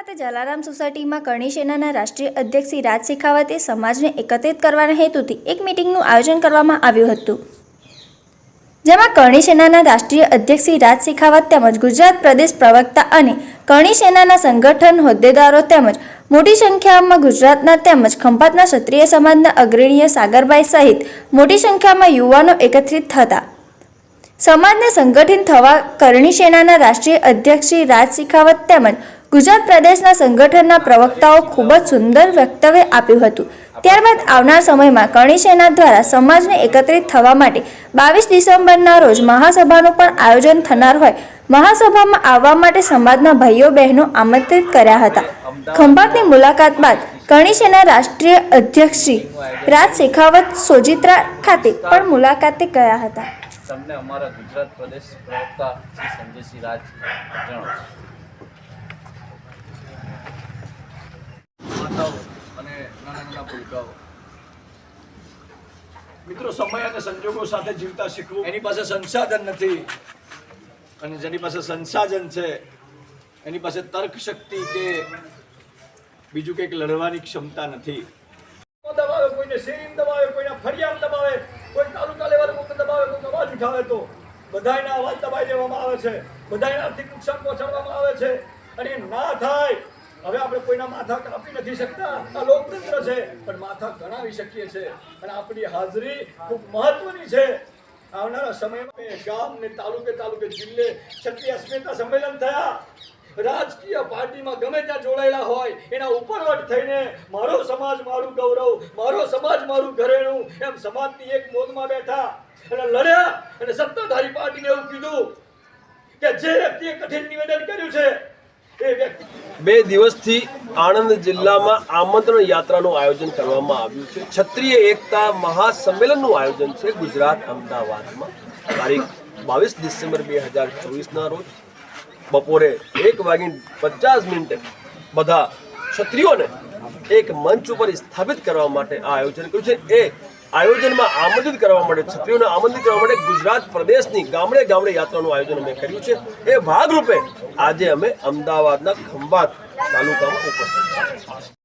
ખાતે જલારામ સોસાયટીમાં કરણી સેનાના રાષ્ટ્રીય અધ્યક્ષ શ્રી રાજ શેખાવતે સમાજને એકત્રિત કરવાના હેતુથી એક મિટિંગનું આયોજન કરવામાં આવ્યું હતું. જેમાં કરણી સેનાના રાષ્ટ્રીય અધ્યક્ષ શ્રી રાજ શેખાવત તેમજ ગુજરાત પ્રદેશ પ્રવક્તા અને કરણી સેનાના સંગઠન હોદ્દેદારો તેમજ મોટી સંખ્યામાં ગુજરાતના તેમજ ખંભાતના ક્ષત્રિય સમાજના અગ્રણીય સાગરભાઈ સહિત મોટી સંખ્યામાં યુવાનો એકત્રિત થતા. સમાજને સંગઠિત થવા કરણી સેનાના રાષ્ટ્રીય અધ્યક્ષ શ્રી રાજ શેખાવત તેમજ ગુજરાત પ્રદેશના સંગઠનના પ્રવક્તાઓ ખૂબ જ સુંદર વક્તવ્ય આપ્યું હતું. ત્યારબાદ આવનાર સમયમાં કરણી સેના દ્વારા સમાજને એકત્રિત થવા માટે બાવીસ ડિસેમ્બરના રોજ મહાસભાનું પણ આયોજન થનાર હોય. મહાસભામાં આવવા માટે સમાજના ભાઈઓ બહેનો આમંત્રિત કર્યા હતા. ખંભાતની મુલાકાત બાદ કરણી સેના રાષ્ટ્રીય અધ્યક્ષ શ્રી રાજ શેખાવત સોજિત્રા ખાતે પણ મુલાકાતે ગયા હતા. તમને અમારા ગુજરાત પ્રદેશ પ્રવક્તા સંજયસિંહ રાજ જણાવશે માતાઓ અને મિત્રો, સમય અને સંજોગો સાથે જીવતા શીખવું. એની પાસે સંસાધન નથી. અને જેની પાસે સંસાધન છે, એની પાસે તર્ક શક્તિ કે બીજું કંઈક લડવાની ક્ષમતા નથી. દબાવે? કોઈને શેરીમ દબાવે, કોઈને ફરિયાદ દબાવે, કોઈ તાલુકા લેવલ ઉપર દબાવે, કોઈ અવાજ ઉઠાવે તો બધાયના અવાજ દબાઈ દેવામાં આવે છે. બધાને આર્થિક નુકસાન પહોંચાડવામાં આવે છે. અને ના થાય. હવે આપણે કોઈના માથા નથી શકતા. આ લોકતંત્ર છે. પણ માથા ગણાવી શકીએ છે અને આપણી હાજરી ખૂબ મહત્વની છે. આવનારા સમયમાં ગામ ને તાલુકે તાલુકે જિલ્લે ક્ષત્રિય અસ્મિતા સંમેલન થયા. રાજકીય પાર્ટીમાં ગમે ત્યાં જોડાયેલા હોય, એના ઉપરવટ થઈને મારો સમાજ મારું ગૌરવ, મારો સમાજ મારું ઘરેણું, એમ સમાજની એક મોદમાં બેઠા અને લડ્યા અને સત્તાધારી પાર્ટીને એવું કીધું કે જે વ્યક્તિએ કઠિન નિવેદન કર્યું છે બે દિવસથી આણંદ જિલ્લામાં આમંત્રણ યાત્રાનું આયોજન કરવામાં આવ્યું છે. ક્ષત્રિય એકતા મહાસંમેલનનું આયોજન છે ગુજરાત અમદાવાદમાં. તારીખ બાવીસ ડિસેમ્બર બે હજાર ચોવીસના રોજ બપોરે એક વાગીને પચાસ મિનિટે બધા ક્ષત્રિયોને એક મંચ ઉપર સ્થાપિત કરવા માટે આ આયોજન કર્યું છે. એ આયોજનમાં આમંત્રિત કરવા માટે, છત્રીઓને આમંત્રિત કરવા માટે ગુજરાત પ્રદેશની ગામડે ગામડે યાત્રાનું આયોજન અમે કર્યું છે. એ ભાગરૂપે આજે અમે અમદાવાદના ખંભાત તાલુકામાં ઉપસ્થિત છીએ.